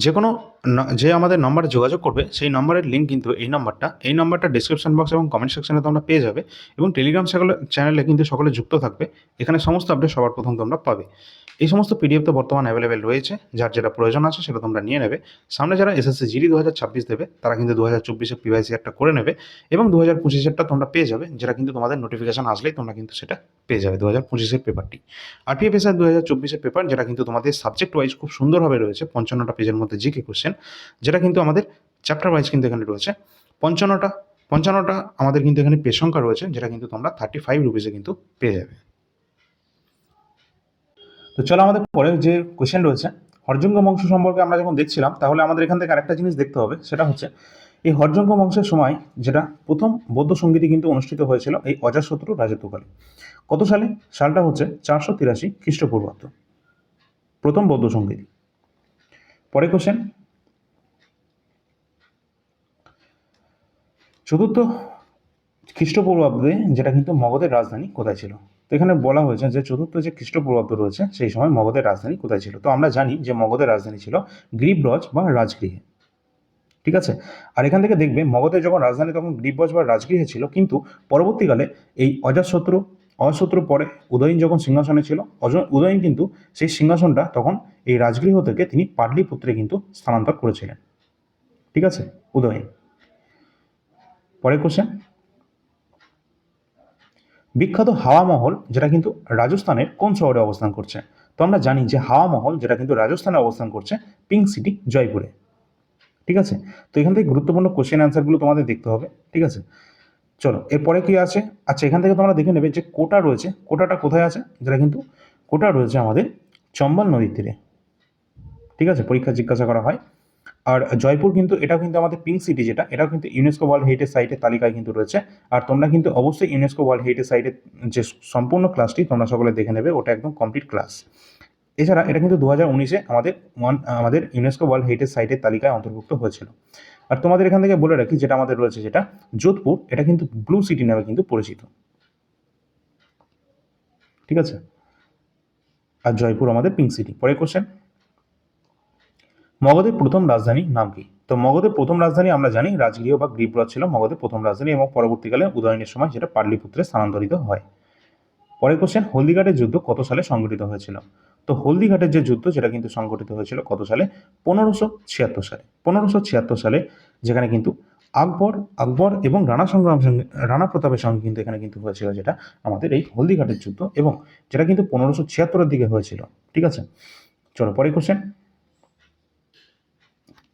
যে কোনো যে আমাদের নাম্বারে যোগাযোগ করবে, সেই নাম্বারের লিঙ্ক কিন্তু এই নাম্বারটা এই নাম্বারটা ডিসক্রিপশন বক্স এবং কমেন্ট সেকশনে তোমরা পেয়ে যাবে এবং টেলিগ্রাম চ্যানেলে কিন্তু সকলে যুক্ত থাকবে, এখানে সমস্ত আপডেট সবার প্রথম তোমরা পাবে। এই সমস্ত পিডিএফ তো বর্তমান অ্যাভেলেবেল রয়েছে, যার যেটা প্রয়োজন আছে সেটা তোমরা নিয়ে নেবে। সামনে যারা এসএসসি জিডি দু হাজার ছাব্বিশ দেবে, তারা কিন্তু দু হাজার চব্বিশে পিভাইসি একটা করে নেবে এবং দু হাজার পঁচিশেরটা তোমরা পেয়ে যাবে, যেটা কিন্তু তোমাদের নোটিফিকেশন আসলেই তোমরা কিন্তু সেটা পেয়ে যাবে দু হাজার পঁচিশের পেপারটি আর আরপিএফএসআর দু হাজার চব্বিশের পেপার যেটা কিন্তু তোমাদের সাবজেক্ট ওয়াইজ খুব সুন্দরভাবে রয়েছে, পঞ্চান্নটা পেজের মধ্যে জিকে কোশ্চেন যেটা কিন্তু আমাদের চ্যাপ্টার ওয়াইজ কিন্তু এখানে রয়েছে। পঞ্চান্নটা পঞ্চান্নটা আমাদের কিন্তু এখানে পে সংখ্যা রয়েছে, যেটা কিন্তু তোমরা থার্টি ফাইভ রুপিসে কিন্তু পেয়ে যাবে। তো চলো আমাদের পরের যে কোয়েশ্চেন রয়েছে, হরজঙ্গ বংশ সম্পর্কে আমরা যখন দেখছিলাম, তাহলে আমাদের এখান থেকে আরেকটা জিনিস দেখতে হবে, সেটা হচ্ছে এই হরজঙ্গ বংশের সময় যেটা প্রথম বৌদ্ধ সঙ্গীতই কিন্তু অনুষ্ঠিত হয়েছিল, এই অজাতশত্রু রাজত্বকালে। কত সালে? সালটা হচ্ছে চারশো তিরাশি খ্রিস্টপূর্বাব্দ। প্রথম বৌদ্ধ সংগীত। পরে কোশ্চেন চতুর্থ খ্রিস্টপূর্বাব্দে যেটা কিন্তু মগধের রাজধানী কোথায় ছিল? তো এখানে বলা হয়েছে যে চতুর্থ যে খ্রিস্টপূর্বাব্দ রয়েছে, সেই সময় মগধের রাজধানী কোথায় ছিল? তো আমরা জানি যে মগধের রাজধানী ছিল গ্রীবরজ বা রাজগৃহে। ঠিক আছে? আর এখান থেকে দেখবে মগধের যখন রাজধানী, তখন গ্রীবরজ বা রাজগৃহে ছিল, কিন্তু পরবর্তীকালে এই অজাতশত্রু অজাতশত্রু পরে উদয়ন যখন সিংহাসনে ছিল উদয়ন কিন্তু সেই সিংহাসনটা তখন এই রাজগৃহ থেকে তিনি পাটলিপুত্রে কিন্তু স্থানান্তর করেছিলেন। ঠিক আছে? উদয়ন। পরের কোশ্চেন বিখ্যাত হাওয়া মহল, যেটা কিন্তু রাজস্থানের কোন শহরে অবস্থান করছে? তো আমরা জানি যে হাওয়া মহল, যেটা কিন্তু রাজস্থানে অবস্থান করছে, পিঙ্ক সিটি, জয়পুরে। ঠিক আছে? তো এখান থেকে গুরুত্বপূর্ণ কোশ্চেন অ্যান্সারগুলো তোমাদের দেখতে হবে। ঠিক আছে? চলো, এরপরে কি আছে? আচ্ছা এখান থেকে তোমরা দেখে নেবে যে কোটা রয়েছে। কোটাটা কোথায় আছে? যেটা কিন্তু কোটা রয়েছে আমাদের চম্বল নদীর তীরে। ঠিক আছে? পরীক্ষা জিজ্ঞাসা করা হয়। আর জয়পুর কিন্তু এটাও কিন্তু আমাদের পিঙ্ক সিটি যেটা, এটাও কিন্তু ইউনেস্কো ওয়ার্ল্ড হেরিটেজ সাইটের তালিকায় কিন্তু রয়েছে। আর তোমরা কিন্তু অবশ্যই ইউনেস্কো ওয়ার্ল্ড হেরিটেজ সাইটের যে সম্পূর্ণ ক্লাসটি তোমরা সকলে দেখে নেবে, ওটা একদম কমপ্লিট ক্লাস এছাড়া এটা কিন্তু দু হাজার উনিশে আমাদের ওয়ান আমাদের ইউনেস্কো ওয়ার্ল্ড হেরিটেজ সাইটের তালিকায় অন্তর্ভুক্ত হয়েছিল। আর তোমাদের এখান থেকে বলে রাখি, যেটা আমাদের রয়েছে যেটা, যোধপুর, এটা কিন্তু ব্লু সিটি নামে কিন্তু পরিচিত। ঠিক আছে? আর জয়পুর আমাদের পিঙ্ক সিটি পরে কোশ্চেন মগধের প্রথম রাজধানী নাম কি? তো মগধের প্রথম রাজধানী আমরা জানি, রাজগৃহ বা গ্রীবরাজ ছিল মগধের প্রথম রাজধানী এবং পরবর্তীকালে উদয়নের সময় যেটা পাটলিপুত্রে স্থানান্তরিত হয়। পরের কোশ্চেন হলদিঘাটের যুদ্ধ কত সালে সংঘটিত হয়েছিল? তো হলদিঘাটের যে যুদ্ধ যেটা কিন্তু সংঘটিত হয়েছিল কত সালে? পনেরোশো ছিয়াত্তর সালে। পনেরোশো ছিয়াত্তর সালে যেখানে কিন্তু আকবর আকবর এবং রানা সংগ্রাম সঙ্গে, রানা প্রতাপের সঙ্গে কিন্তু এখানে কিন্তু হয়েছিল যেটা আমাদের এই হলদিঘাটের যুদ্ধ এবং যেটা কিন্তু পনেরোশো ছিয়াত্তরের দিকে হয়েছিল। ঠিক আছে? চলো, পরের কোশ্চেন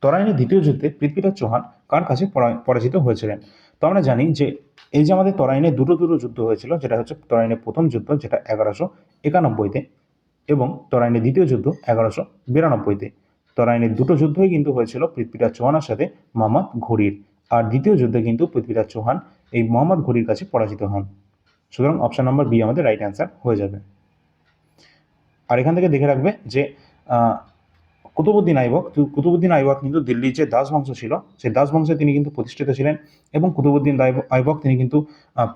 তরাইনের দ্বিতীয় যুদ্ধে পৃথ্বীরাজ চৌহান কার কাছে পরা- পরাজিত হয়েছিলেন? তো আমরা জানি যে এই যে আমাদের তরাইনে দুটো দুটো যুদ্ধ হয়েছিল, যেটা হচ্ছে তরাইনের প্রথম যুদ্ধ, যেটা এগারোশো একানব্বইতে, এবং তরাইনের দ্বিতীয় যুদ্ধ এগারোশো বিরানব্বইতে। তরাইনের দুটো যুদ্ধই কিন্তু হয়েছিল পৃথ্বীরাজ চৌহানের সাথে মোহাম্মদ ঘুরির আর দ্বিতীয় যুদ্ধে কিন্তু পৃথ্বীরাজ চৌহান এই মোহাম্মদ ঘুরির কাছে পরাজিত হন। সুতরাং অপশন নাম্বার বি আমাদের রাইট অ্যান্সার হয়ে যাবে। আর এখান থেকে দেখে রাখবে যে কুতুবুদ্দিন আইবক কুতুবুদ্দিন আইবক কিন্তু দিল্লির যে দাস বংশ ছিল, সেই দাস বংশে তিনি কিন্তু প্রতিষ্ঠিত ছিলেন এবং কুতুবুদ্দিন আইবক তিনি কিন্তু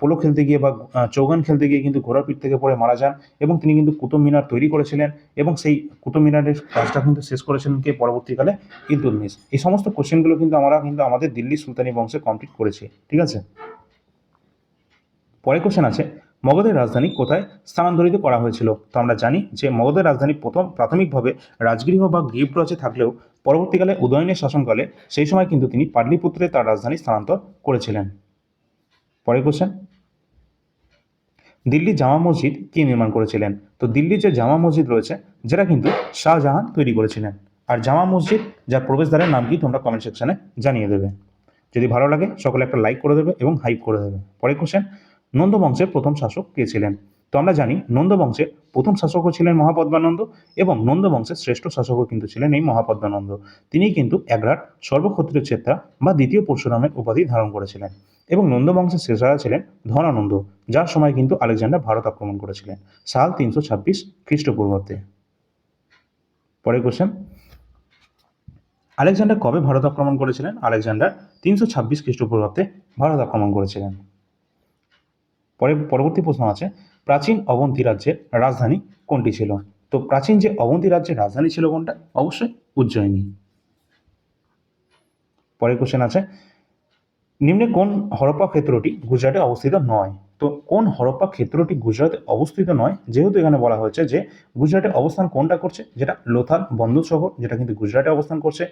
পোলো খেলতে গিয়ে বা চৌগান খেলতে গিয়ে কিন্তু ঘোড়ার পিঠ থেকে পড়ে মারা যান এবং তিনি কিন্তু কুতুব মিনার তৈরি করেছিলেন এবং সেই কুতুব মিনারের কাজটা কিন্তু শেষ করেছিলেন কে? পরবর্তীকালে ইলতুৎমিশ এই সমস্ত কোশ্চেনগুলো কিন্তু আমরা কিন্তু আমাদের দিল্লি সুলতানি বংশে কমপ্লিট করেছি। ঠিক আছে? পরে কোশ্চেন আছে। মগধের রাজধানী কোথায় স্থানান্তরিত করা হয়েছিল? তো আমরা জানি যে মগধের রাজধানী প্রথম প্রাথমিকভাবে রাজগৃহ বা গ্রীবরাজে থাকলেও পরবর্তীকালে উদয়নের শাসনকালে সেই সময় কিন্তু তিনি পাটলিপুত্রে তার রাজধানী স্থানান্তর করেছিলেন। পরের কোশ্চেন দিল্লির জামা মসজিদ কে নির্মাণ করেছিলেন? তো দিল্লির যে জামা মসজিদ রয়েছে, যেটা কিন্তু শাহজাহান তৈরি করেছিলেন। আর জামা মসজিদ, যার প্রবেশদ্বারের নাম কি তোমরা কমেন্ট সেকশনে জানিয়ে দেবে। যদি ভালো লাগে, সকলে একটা লাইক করে দেবে এবং হাইপ করে দেবে। পরের কোশ্চেন নন্দ বংশের প্রথম শাসক কে ছিলেন? তো আমরা জানি নন্দ বংশের প্রথম শাসকও ছিলেন মহাপদ্মানন্দ এবং নন্দ বংশের শ্রেষ্ঠ শাসকও কিন্তু ছিলেন এই মহাপদ্মানন্দ। তিনি কিন্তু একরাট সর্বক্ষত্রিয় চেত্রা বা দ্বিতীয় পরশুরামের উপাধি ধারণ করেছিলেন এবং নন্দ বংশের শেষ রাজা ছিলেন ধনানন্দ, যার সময় কিন্তু আলেকজান্ডার ভারত আক্রমণ করেছিলেন সাল তিনশো ছাব্বিশ খ্রিস্টপূর্বাব্দে। পরের কোশ্চেন আলেকজান্ডার কবে ভারত আক্রমণ করেছিলেন? আলেকজান্ডার তিনশো ছাব্বিশ খ্রিস্টপূর্বাব্দে ভারত আক্রমণ করেছিলেন। পরে পরবর্তী প্রশ্ন আছে, প্রাচীন অবন্তী রাজ্যের রাজধানী কোনটি ছিল? তো প্রাচীন যে অবন্তী রাজ্যের রাজধানী ছিল কোনটা? অবশ্যই উজ্জয়িনী। পরের কোশ্চেন আছে, নিম্নে কোন হরপ্পা ক্ষেত্রটি গুজরাটে অবস্থিত নয়? তো কোন হরপ্পা ক্ষেত্রটি গুজরাটে অবস্থিত নয়? যেহেতু এখানে বলা হয়েছে যে গুজরাটে অবস্থান কোনটা করছে? যেটা লোথাল বন্দর শহর, যেটা কিন্তু গুজরাটে অবস্থান করছে।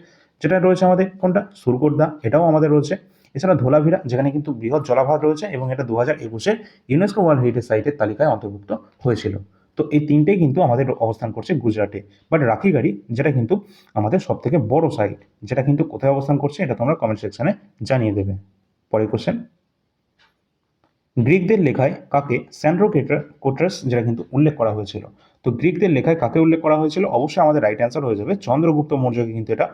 যেটা রয়েছে আমাদের কোনটা? সুরকোটদা, এটাও আমাদের রয়েছে। এছাড়া ধোলাভিরা যেখানে কিন্তু বৃহৎ জলাভার রয়েছে এবং এটা দু হাজার একুশের ইউনেস্কো ওয়ার্ল্ড হেরিটেজ সাইটের তালিকায় অন্তর্ভুক্ত হয়েছিল। তো এই তিনটেই কিন্তু আমাদের অবস্থান করছে গুজরাটে। বাট রাখিগাড়ি যেটা কিন্তু আমাদের সব থেকে বড় সাইট যেটা কিন্তু কোথায় অবস্থান করছে এটা তোমরা কমেন্ট সেকশনে জানিয়ে দেবে। পরের কোশ্চেন গ্রিকদের লেখায় কাকে স্যান্ড্রো কেটার কোট্রাস, যেটা কিন্তু উল্লেখ করা হয়েছিল। তো গ্রিকদের লেখায় কাকে উল্লেখ করা হয়েছিল? অবশ্যই আমাদের রাইট অ্যান্সার হয়ে যাবে চন্দ্রগুপ্ত মৌর্যকে কিন্তু এটা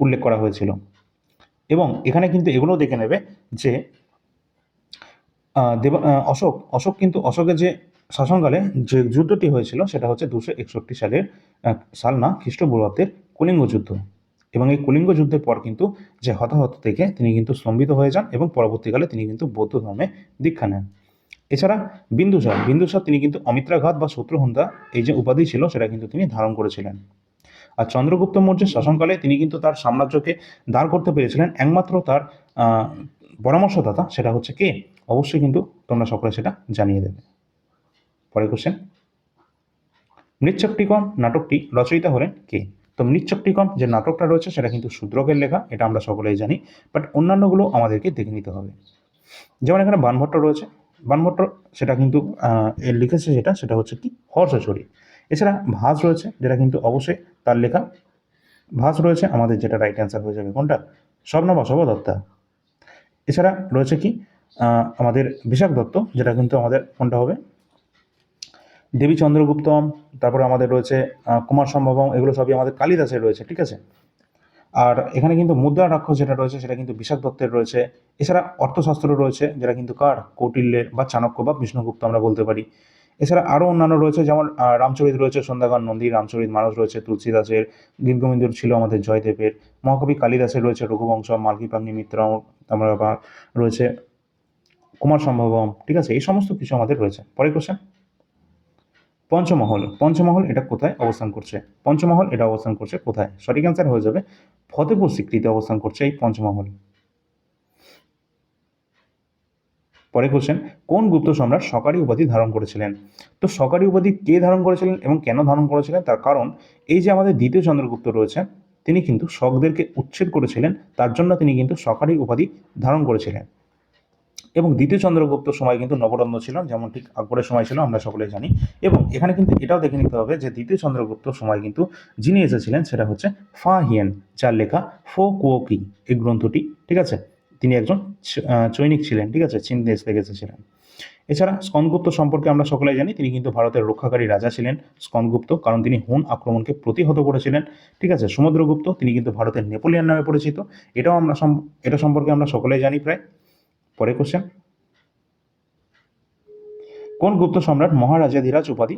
উল্লেখ করা হয়েছিল। এবং এখানে কিন্তু এগুলো দেখে নেবে যে দেবা অশোক অশোক কিন্তু অশোকের যে শাসনকালে যে যুদ্ধটি হয়েছিল সেটা হচ্ছে দুশো একষট্টি সালের সাল না, খ্রিস্টপূর্বাব্দের কলিঙ্গ যুদ্ধ। এবং এই কলিঙ্গ যুদ্ধের পর কিন্তু যে হতাহত থেকে তিনি কিন্তু স্তম্ভিত হয়ে যান এবং পরবর্তীকালে তিনি কিন্তু বৌদ্ধ ধর্মে দীক্ষা নেন। এছাড়া বিন্দুসার বিন্দুসার তিনি কিন্তু অমিত্রাঘাত বা শত্রুহন্তা এই যে উপাধি ছিল সেটা কিন্তু তিনি ধারণ করেছিলেন। আর চন্দ্রগুপ্ত মৌর্যের শাসনকালে তিনি কিন্তু তার সাম্রাজ্যকে দাঁড় করতে পেরেছিলেন। একমাত্র তার পরামর্শদাতা সেটা হচ্ছে কে? অবশ্যই কিন্তু তোমরা সকলে সেটা জানিয়ে দেবে। পরের কোশ্চেন মৃচ্ছকটিকম নাটকটি রচয়িতা হলেন কে? তো মৃচ্ছকটিকম যে নাটকটা রয়েছে সেটা কিন্তু শূদ্রকের লেখা, এটা আমরা সকলেই জানি বাট অন্যান্যগুলো আমাদেরকে দেখে নিতে হবে। যেমন এখানে বানভট্ট রয়েছে। বানভট্ট সেটা কিন্তু লিখেছে যেটা, সেটা হচ্ছে কি? হর্ষচরি। এছাড়া ভাস রয়েছে, যেটা কিন্তু অবশ্যই তার লেখা। ভাস রয়েছে, আমাদের যেটা রাইট অ্যান্সার হয়ে যাবে কোনটা? স্বপ্ন স্বপ্নবাসব দত্তা এছাড়া রয়েছে কি? আমাদের বিশাখ দত্ত, যেটা কিন্তু আমাদের কোনটা হবে? দেবী চন্দ্রগুপ্তম তারপরে আমাদের রয়েছে কুমার সম্ভবম এগুলো সবই আমাদের কালিদাসের রয়েছে, ঠিক আছে? আর এখানে কিন্তু মুদ্রা রাক্ষস যেটা রয়েছে, সেটা কিন্তু বিশাখ দত্তের রয়েছে। এছাড়া অর্থশাস্ত্র রয়েছে, যেটা কিন্তু কার? কৌটিল্যের বা চাণক্য বা বিষ্ণুগুপ্ত আমরা বলতে পারি। এছাড়া আরও অন্যান্য রয়েছে, যেমন রামচরিত রয়েছে, সন্ধ্যাগান নন্দী, রামচরিত মানস রয়েছে, তুলসীদাসের, গীতগোবিন্দর ছিল আমাদের জয়দেবের, মহাকবি কালিদাসের রয়েছে, রঘুবংশ মালকী পাগ্নি মিত্র আমরা রয়েছে কুমার সম্ভবম, ঠিক আছে? এই সমস্ত কিছু আমাদের রয়েছে। পরে কোশ্চেন পঞ্চমহল। পঞ্চমহল এটা কোথায় অবস্থান করছে? পঞ্চমহল এটা অবস্থান করছে কোথায়? সঠিক অ্যান্সার হয়ে যাবে ফতেপুর স্বীকৃতি অবস্থান করছে এই পঞ্চমহল। পরে কোশ্চেন কোন গুপ্ত সম্রাট সকারী উপাধি ধারণ করেছিলেন? তো সকারী উপাধি কে ধারণ করেছিলেন এবং কেন ধারণ করেছিলেন? তার কারণ, এই যে আমাদের দ্বিতীয় চন্দ্রগুপ্ত রয়েছে তিনি কিন্তু শকদেরকে উচ্ছেদ করেছিলেন, তার জন্য তিনি কিন্তু সকারী উপাধি ধারণ করেছিলেন। এবং দ্বিতীয় চন্দ্রগুপ্ত সময় কিন্তু নবরত্ন ছিল, যেমন ঠিক আকবরের সময় ছিল, আমরা সকলে জানি। এবং এখানে কিন্তু এটাও দেখে নিতে হবে যে দ্বিতীয় চন্দ্রগুপ্ত সময় কিন্তু যিনি এসেছিলেন, সেটা হচ্ছে ফা হিয়েন, যার লেখা ফো কুয়োকি এই গ্রন্থটি, ঠিক আছে? তিনি একজন চৈনিক ছিলেন, ঠিক আছে? চীন দেশ থেকে এসেছিলেন। এছাড়া স্কন্দগুপ্ত সম্পর্কে আমরা সকলেই জানি, তিনি কিন্তু ভারতের রক্ষাকারী রাজা ছিলেন স্কন্দগুপ্ত, কারণ তিনি হুন আক্রমণকে প্রতিহত করেছিলেন, ঠিক আছে? সমুদ্রগুপ্ত, তিনি কিন্তু ভারতের নেপোলিয়ান নামে পরিচিত। এটাও আমরা এটা সম্পর্কে আমরা সকলেই জানি প্রায়। পরে কোশ্চেন কোন গুপ্ত সম্রাট মহারাজাধিরাজ উপাধি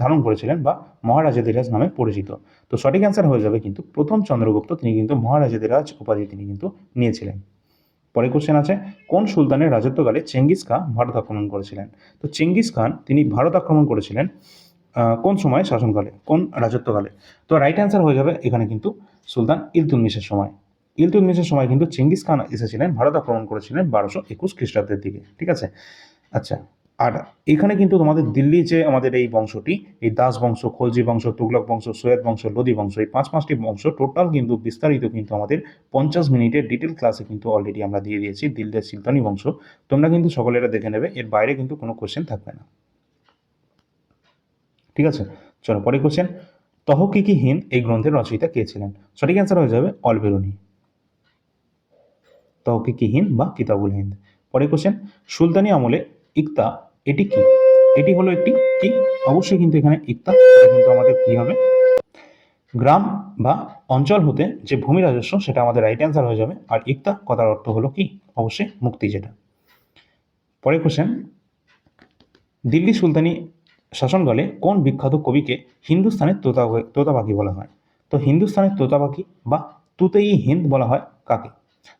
ধারণ করেছিলেন বা মহারাজাধিরাজ নামে পরিচিত? তো সঠিক অ্যান্সার হয়ে যাবে কিন্তু প্রথম চন্দ্রগুপ্ত, তিনি কিন্তু মহারাজাধিরাজ উপাধি তিনি কিন্তু নিয়েছিলেন। পরে কোশ্চেন আছে, কোন সুলতানের রাজত্বকালে চেঙ্গিস খান ভারত আক্রমণ করেছিলেন? তো চেঙ্গিস খান তিনি ভারত আক্রমণ করেছিলেন কোন সময়? শাসনকালে। কোন রাজত্বকালে? তো রাইট অ্যান্সার হয়ে যাবে এখানে কিন্তু সুলতান ইলতুৎমিশের সময়। ইলতুৎমিশের সময় কিন্তু চেঙ্গিস খান এসেছিলেন, ভারত আক্রমণ করেছিলেন বারোশো একুশ খ্রিস্টাব্দের দিকে। ঠিক আছে? আচ্ছা আর এখানে কিন্তু তোমাদের দিল্লি যে আমাদের এই বংশটি, এই দাস বংশ, খলজি বংশ তুগলক বংশ, সৈয়দ বংশ, লোদি বংশ, এই পাঁচ পাঁচটি বংশ টোটাল কিন্তু বিস্তারিত কিন্তু আমাদের পঞ্চাশ মিনিটের ডিটেল ক্লাসে কিন্তু অলরেডি আমরা দিয়ে দিয়েছি, দিল্লির সিলতানি বংশ। তোমরা কিন্তু সকলেরা দেখে নেবে, এর বাইরে কিন্তু কোনো কোশ্চেন থাকবে না। ঠিক আছে? চলো পরে কোশ্চেন তহকিকি হিন্দ এই গ্রন্থের রচয়িতা কে ছিলেন? সঠিক অ্যান্সার হয়ে যাবে অলবেরুনি। তহকিকি হিন্দ বা কিতাবুল হিন্দ? পরে কোশ্চেন সুলতানি আমলে ইকতা এটি কি? এটি হলো একটি কি? অবশ্যই কিন্তু এখানে ইকতা কিন্তু আমাদের কি হবে? গ্রাম বা অঞ্চল হতে যে ভূমি রাজস্ব, সেটা আমাদের রাইট অ্যান্সার হয়ে যাবে। আর ইকতা কথার অর্থ হলো কি? অবশ্যই মুক্তি যেটা। পরে কোশ্চেন দিল্লি সুলতানি শাসনকালে কোন বিখ্যাত কবিকে হিন্দুস্তানের তোতা তোতা পাখি বলা হয়? তো হিন্দুস্তানের তোতা পাখি বা তুতেই হিন্দ বলা হয় কাকে?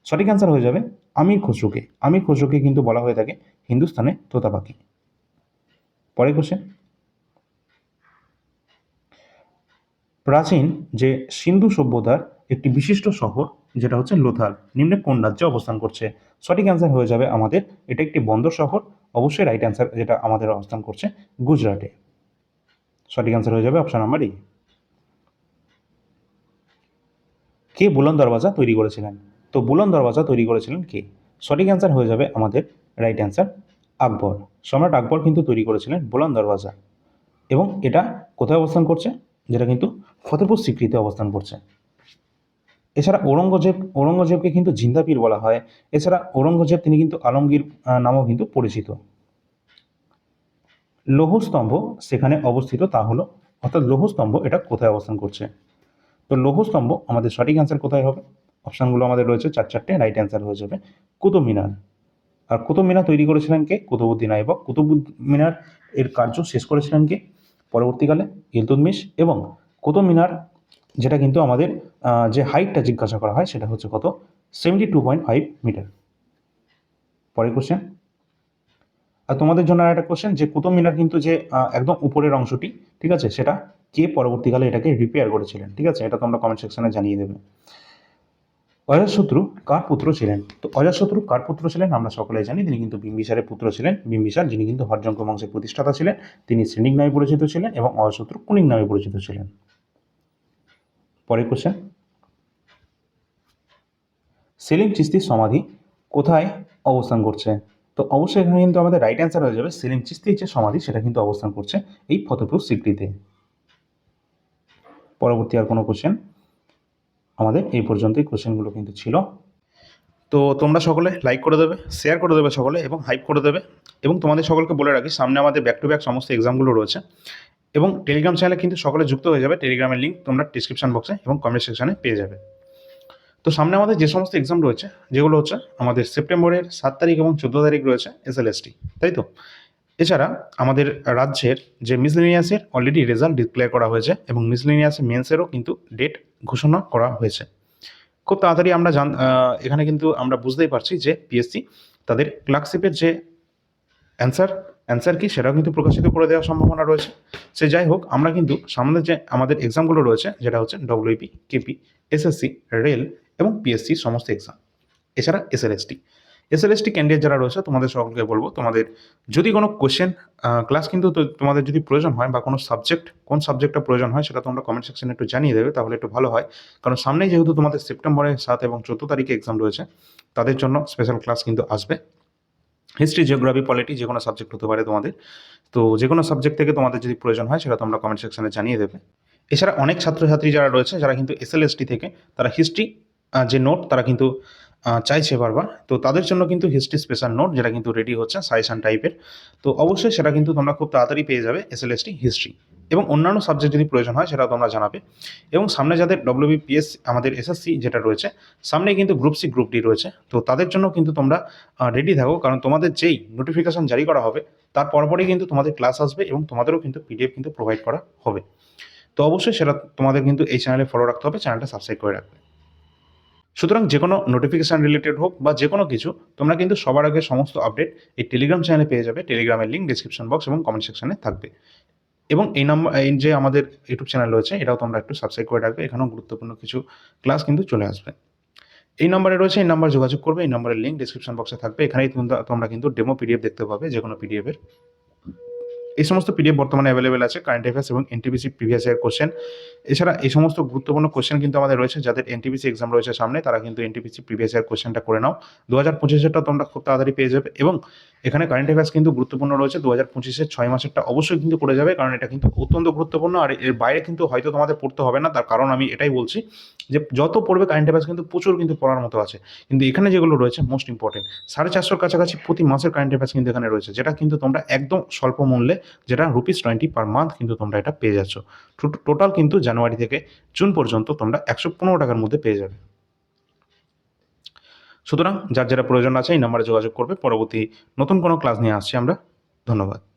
সঠিক অ্যান্সার হয়ে যাবে আমির খসরুকে। আমির খসরুকে কিন্তু বলা হয়ে থাকে হিন্দুস্তানে তোতা পাখি পরে কোশ্চেন প্রাচীন যে সিন্ধু সভ্যতার একটি বিশিষ্ট শহর, যেটা হচ্ছে লোথাল, নিম্নে কোন রাজ্যে অবস্থান করছে? সঠিক অ্যান্সার হয়ে যাবে আমাদের, এটা একটি বন্দর শহর, অবশ্যই রাইট অ্যান্সার যেটা আমাদের অবস্থান করছে গুজরাটে। সঠিক অ্যান্সার হয়ে যাবে অপশন নাম্বার ই কে বুলন দরওয়াজা তৈরি করেছিলেন? তো বুলন দরওয়াজা তৈরি করেছিলেন কে? সঠিক অ্যান্সার হয়ে যাবে আমাদের রাইট অ্যান্সার আকবর। সম্রাট আকবর কিন্তু তৈরি করেছিলেন বুলন দরওয়াজা। এবং এটা কোথায় অবস্থান করছে? যেটা কিন্তু ফতেপুর স্বীকৃতি অবস্থান করছে। এছাড়া ঔরঙ্গজেব, ঔরঙ্গজেবকে কিন্তু জিন্দাপীর বলা হয়। এছাড়া ঔরঙ্গজেব তিনি কিন্তু আলমগীর নামেও কিন্তু পরিচিত। লৌহস্তম্ভ সেখানে অবস্থিত, তা হলো, অর্থাৎ লৌহস্তম্ভ এটা কোথায় অবস্থান করছে? তো লৌহস্তম্ভ আমাদের সঠিক অ্যান্সার কোথায় হবে? অপশানগুলো আমাদের রয়েছে, চার চারটে রাইট অ্যান্সার হয়ে যাবে কুতুব মিনার আর কুতুব মিনার তৈরি করেছিলেন কে? কুতুবুদ্দিন আইবক কুতুব মিনার এর কার্য শেষ করেছিলেন কে? পরবর্তীকালে ইলতুৎমিশ এবং কুতুব মিনার, যেটা কিন্তু আমাদের যে হাইটটা জিজ্ঞাসা করা হয় সেটা হচ্ছে কত? Seventy two point five metre পরের কোশ্চেন আর তোমাদের জন্য আর একটা কোশ্চেন যে কুতুব মিনার কিন্তু যে একদম উপরের অংশটি, ঠিক আছে? সেটা কে পরবর্তীকালে এটাকে রিপেয়ার করেছিলেন, ঠিক আছে? এটা তোমরা কমেন্ট সেকশনে জানিয়ে দেবে। অজাতশত্রু কার পুত্র ছিলেন? তো অজাতশত্রু কার পুত্র ছিলেন? আমরা সকলেই জানি তিনি কিন্তু বিম্বিসারের পুত্র ছিলেন। বিম্বিসার যিনি কিন্তু হরজঙ্ক বংশের প্রতিষ্ঠাতা ছিলেন, তিনি শ্রেণিক নামে পরিচিত ছিলেন এবং অজাতশত্রু কুনিক নামে পরিচিত ছিলেন। পরের কোশ্চেন সেলিম চিস্তির সমাধি কোথায় অবস্থান করছে? তো অবশ্যই এখানে কিন্তু আমাদের রাইট অ্যান্সার হয়ে যাবে। সেলিম চিস্তির যে সমাধি, সেটা কিন্তু অবস্থান করছে এই ফতেপুর সিক্রিতে। পরবর্তী আর কোনো কোশ্চেন আমাদের এই পর্যন্তই কোশ্চেনগুলো কিন্তু ছিল। তো তোমরা সকলে লাইক করে দেবে শেয়ার করে দেবে সকলে এবং হাইপ করে দেবে এবং তোমাদের সকলকে বলে রাখি, সামনে আমাদের ব্যাক টু ব্যাক সমস্ত এক্সামগুলো রয়েছে এবং টেলিগ্রাম চ্যানেলে কিন্তু সকলে যুক্ত হয়ে যাবে। টেলিগ্রামের লিঙ্ক তোমরা ডিসক্রিপশন বক্সে এবং কমেন্ট সেকশনে পেয়ে যাবে। তো সামনে আমাদের যে সমস্ত এক্সাম রয়েছে, যেগুলো হচ্ছে আমাদের সেপ্টেম্বরের সাত তারিখ এবং চোদ্দ তারিখ রয়েছে এসএলএসটি তাই তো? এছাড়া আমাদের রাজ্যের যে মিসলিনিয়াসের অলরেডি রেজাল্ট ডিক্লেয়ার করা হয়েছে এবং মিসলিনিয়াসের মেন্সেরও কিন্তু ডেট ঘোষণা করা হয়েছে। খুব তাড়াতাড়ি আমরা জান এখানে কিন্তু আমরা বুঝতেই পারছি যে পিএসসি তাদের ক্লার্কশিপের যে অ্যান্সার অ্যান্সার কি সেটাও কিন্তু প্রকাশিত করে দেওয়ার সম্ভাবনা রয়েছে। সে যাই হোক, আমরা কিন্তু সামনে যে আমাদের এক্সামগুলো রয়েছে, যেটা হচ্ছে ডব্লিউপি কেপি এসএসসি রেল এবং পিএসসি সমস্ত এক্সাম এছাড়া এসএলএসটি এসএলএসটি ক্যান্ডিডেট যারা রয়েছে, তোমাদের সকলকে বলব, তোমাদের যদি কোনো কোশ্চেন ক্লাস কিন্তু তোমাদের যদি প্রয়োজন হয় বা কোনো সাবজেক্ট কোন সাবজেক্টটা প্রয়োজন হয় সেটা তোমরা কমেন্ট সেকশনে একটু জানিয়ে দেবে, তাহলে একটু ভালো হয়। কারণ সামনেই যেহেতু তোমাদের সেপ্টেম্বরের সাত এবং চোদ্দ তারিখে এক্সাম রয়েছে, তাদের জন্য স্পেশাল ক্লাস কিন্তু আসবে। হিস্ট্রি জিওগ্রাফি পলিটি যে কোনো সাবজেক্ট হতে পারে তোমাদের। তো যে কোনো সাবজেক্ট থেকে তোমাদের যদি প্রয়োজন হয়, সেটা তোমরা কমেন্ট সেকশনে জানিয়ে দেবে। এছাড়া অনেক ছাত্রছাত্রী যারা রয়েছে, যারা কিন্তু এসএলএসটি থেকে, তারা হিস্ট্রি যে নোট তারা কিন্তু চাইছে বারবার। তো তাদের জন্য কিন্তু হিস্ট্রি স্পেশাল নোট যেটা কিন্তু রেডি হচ্ছে সাজেশন টাইপের তো অবশ্যই সেটা কিন্তু তোমরা খুব তাড়াতাড়ি পেয়ে যাবে এসএলএসটি হিস্ট্রি এবং অন্যান্য সাবজেক্ট যদি প্রয়োজন হয় সেটাও তোমরা জানাবে। এবং সামনে যাদের ডব্লিউবিপিএস আমাদের এসএসসি যেটা রয়েছে সামনে কিন্তু গ্রুপ সি গ্রুপ ডি রয়েছে। তো তাদের জন্য কিন্তু তোমরা রেডি থাকো। কারণ তোমাদের যেই নোটিফিকেশন জারি করা হবে, তার পরপরই কিন্তু তোমাদের ক্লাস আসবে এবং তোমাদেরও কিন্তু পিডিএফ কিন্তু প্রোভাইড করা হবে। তো অবশ্যই সেটা তোমাদের কিন্তু এই চ্যানেলে ফলো রাখতে হবে। চ্যানেলটা সাবস্ক্রাইব করে রাখবে। সুতরাং যে কোনো নোটিফিকেশান রিলেটেড হোক বা যে কোনো কিছু, তোমরা কিন্তু সবার আগে সমস্ত আপডেট এই টেলিগ্রাম চ্যানেলে পেয়ে যাবে। টেলিগ্রামের লিঙ্ক ডিসক্রিপশন বক্স এবং কমেন্ট সেকশনে থাকবে। এবং এই নাম্বার এই যে আমাদের ইউটিউব চ্যানেল রয়েছে, এটাও তোমরা একটু সাবস্ক্রাইব করে রাখবে। এখানেও গুরুত্বপূর্ণ কিছু ক্লাস কিন্তু চলে আসবে। এই নাম্বারে রয়েছে, এই নাম্বার যোগাযোগ করবে, এই নাম্বারের লিঙ্ক ডিসক্রিপশন বক্সে থাকবে। এখানেই তোমরা- কিন্তু ডেমো পিডিএফ দেখতে পাবে যে কোনো পিডিএফের এই সমস্ত পিডিএফ বর্তমানে অ্যাভেলেবেল আছে কারেন্ট অ্যাফেয়ার্স এবং এনটিপিসি প্রিভিয়াস ইয়ার কোশ্চেন এছাড়া এই সমস্ত গুরুত্বপূর্ণ কোশ্চেন কিন্তু আমাদের রয়েছে, যাদের এনটিপিসি এক্সাম রয়েছে সামনে, তারা কিন্তু এনটিপিসি প্রিভিয়াস ইয়ার কোশ্চেনটা করে নাও। দু হাজার পঁচিশেরটা তোমরা খুব তাড়াতাড়ি পেয়ে যাবে এবং এখানে কারেন্ট অ্যাফেয়ার্স কিন্তু গুরুত্বপূর্ণ রয়েছে। দু হাজার পঁচিশের ছয় মাসেরটা অবশ্যই কিন্তু করে যাবে, কারণ এটা কিন্তু অত্যন্ত গুরুত্বপূর্ণ আর এর বাইরে কিন্তু হয়তো তোমাদের পড়তে হবে না। তার কারণ আমি এটাই বলছি যে যত পড়বে কারেন্ট অ্যাফেয়ার্স কিন্তু প্রচুর কিন্তু পড়ার মতো আছে। কিন্তু এখানে যেগুলো রয়েছে মোস্ট ইম্পর্টেন্ট সাড়ে চারশোর কাছাকাছি প্রতি মাসের কারেন্ট অ্যাফেয়ার্স কিন্তু এখানে রয়েছে, যেটা কিন্তু তোমরা একদম স্বল্প মূল্যে যেটা রুপিস টোয়েন্টি পার মান্থ কিন্তু তোমরা এটা পেয়ে যাচ্ছ। টোটাল কিন্তু জানুয়ারি থেকে জুন পর্যন্ত তোমরা একশো পনেরো টাকার মধ্যে পেয়ে যাবে। সুতরাং যার যারা প্রয়োজন আছে এই নাম্বারে যোগাযোগ করবে। পরবর্তী নতুন কোনো ক্লাস নিয়ে আসছি আমরা। ধন্যবাদ।